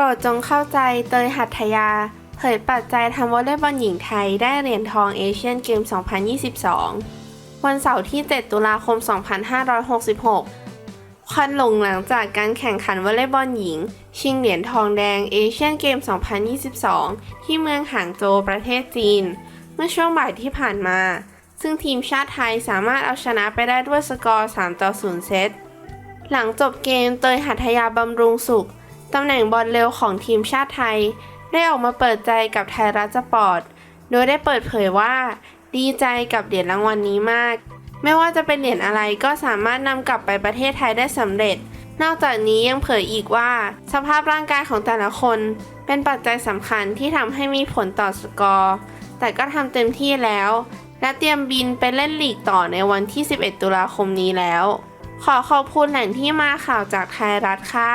ปรดจงเข้าใจเตยหัตถยา เผยปัจจัยทำวอลเลย์บอลหญิงไทยได้เหรียญทองเอเชียนเกม 2022 วันเสาร์ที่ 7 ตุลาคม 2566 ควันหลงหลังจากการแข่งขันวอลเลย์บอลหญิง ชิงเหรียญทองแดงเอเชียนเกม 2022 ที่เมืองหางโจวประเทศจีน เมื่อช่วงบ่ายที่ผ่านมา ซึ่งทีมชาติไทยสามารถเอาชนะไปได้ด้วยสกอร์ 3 ต่อ 0 เซต หลังจบเกมเตยหัตถยาบำรุงสุข ตำแหน่งบอลเร็วของทีมชาติไทย ได้ออกมาเปิดใจกับไทยรัฐสปอร์ต โดยได้เปิดเผยว่า ดีใจกับเหรียญรางวัลนนี้มาก ไม่ว่าจะเป็นเหรียญอะไรก็สามารถนำกลับไปประเทศไทยได้สำเร็จ นอกจากนี้ยังเผยอีกว่า สภาพร่างกายของแต่ละคน เป็นปัจจัยสำคัญที่ทำให้มีผลต่อสกอร์ แต่ก็ทำเต็มที่แล้ว และเตรียมบินไปเล่นลีกต่อในวันที่ 11 ตุลาคมนี้แล้ว ขอขอบคุณแหล่งที่มาข่าวจากไทยรัฐค่ะ